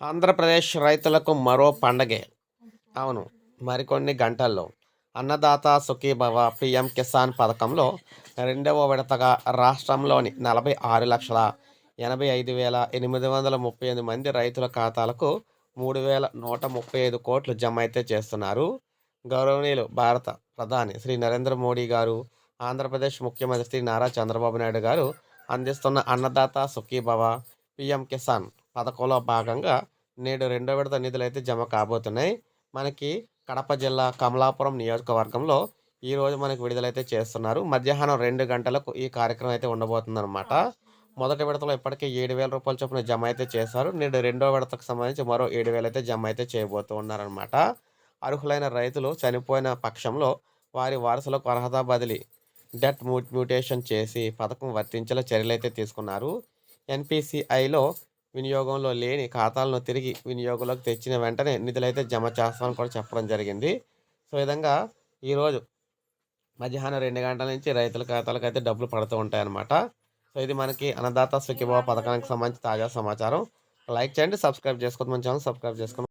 ఆంధ్రప్రదేశ్ రైతులకు మరో పండగే. అవును మరికొన్ని గంటల్లో. అన్నదాత సుఖీభవ పిఎం కిసాన్ పథకంలో రెండవ విడతగా రాష్ట్రంలోని నలభై ఆరు లక్షల ఎనభై ఐదు వేల ఎనిమిది వందల ముప్పై ఎనిమిది మంది రైతుల ఖాతాలకు మూడు వేల నూట ముప్పై ఐదు కోట్లు జమ అయితే చేస్తున్నారు గౌరవనీయులు భారత ప్రధాని శ్రీ నరేంద్ర మోడీ గారు ఆంధ్రప్రదేశ్ ముఖ్యమంత్రి శ్రీ నారా చంద్రబాబు నాయుడు గారు అందిస్తున్న అన్నదాత సుఖీభవ పిఎం కిసాన్ పథకంలో భాగంగా నేడు రెండో విడత నిధులు అయితే జమ కాబోతున్నాయి. మనకి కడప జిల్లా కమలాపురం నియోజకవర్గంలో ఈరోజు మనకి విడుదలైతే చేస్తున్నారు. మధ్యాహ్నం రెండు గంటలకు ఈ కార్యక్రమం అయితే ఉండబోతుందన్నమాట. మొదటి విడతలో ఇప్పటికే ఏడు వేల రూపాయల చొప్పున జమ అయితే చేశారు. నేడు రెండో విడతకు సంబంధించి మరో ఏడు వేలు అయితే జమ అయితే చేయబోతూ ఉన్నారనమాట అర్హులైన రైతులు చనిపోయిన పక్షంలో వారి వారసులకు అర్హత బదిలీ డెట్ మ్యూటేషన్ చేసి పథకం వర్తించేలా చర్యలు అయితే తీసుకున్నారు. ఎన్పిసిఐలో వినియోగంలో లేని ఖాతాలను తిరిగి వినియోగంలోకి తెచ్చిన వెంటనే నిధులైతే జమ చేస్తామని కూడా చెప్పడం జరిగింది. సో విధంగా ఈరోజు మధ్యాహ్నం రెండు గంటల నుంచి రైతుల ఖాతాలకు అయితే డబ్బులు పడుతూ ఉంటాయన్నమాట. సో ఇది మనకి అన్నదాత సుఖీభావ పథకానికి సంబంధించి తాజా సమాచారం. లైక్ చేయండి సబ్స్క్రైబ్ చేసుకోవద్దు. మన ఛానల్ సబ్స్క్రైబ్ చేసుకోండి.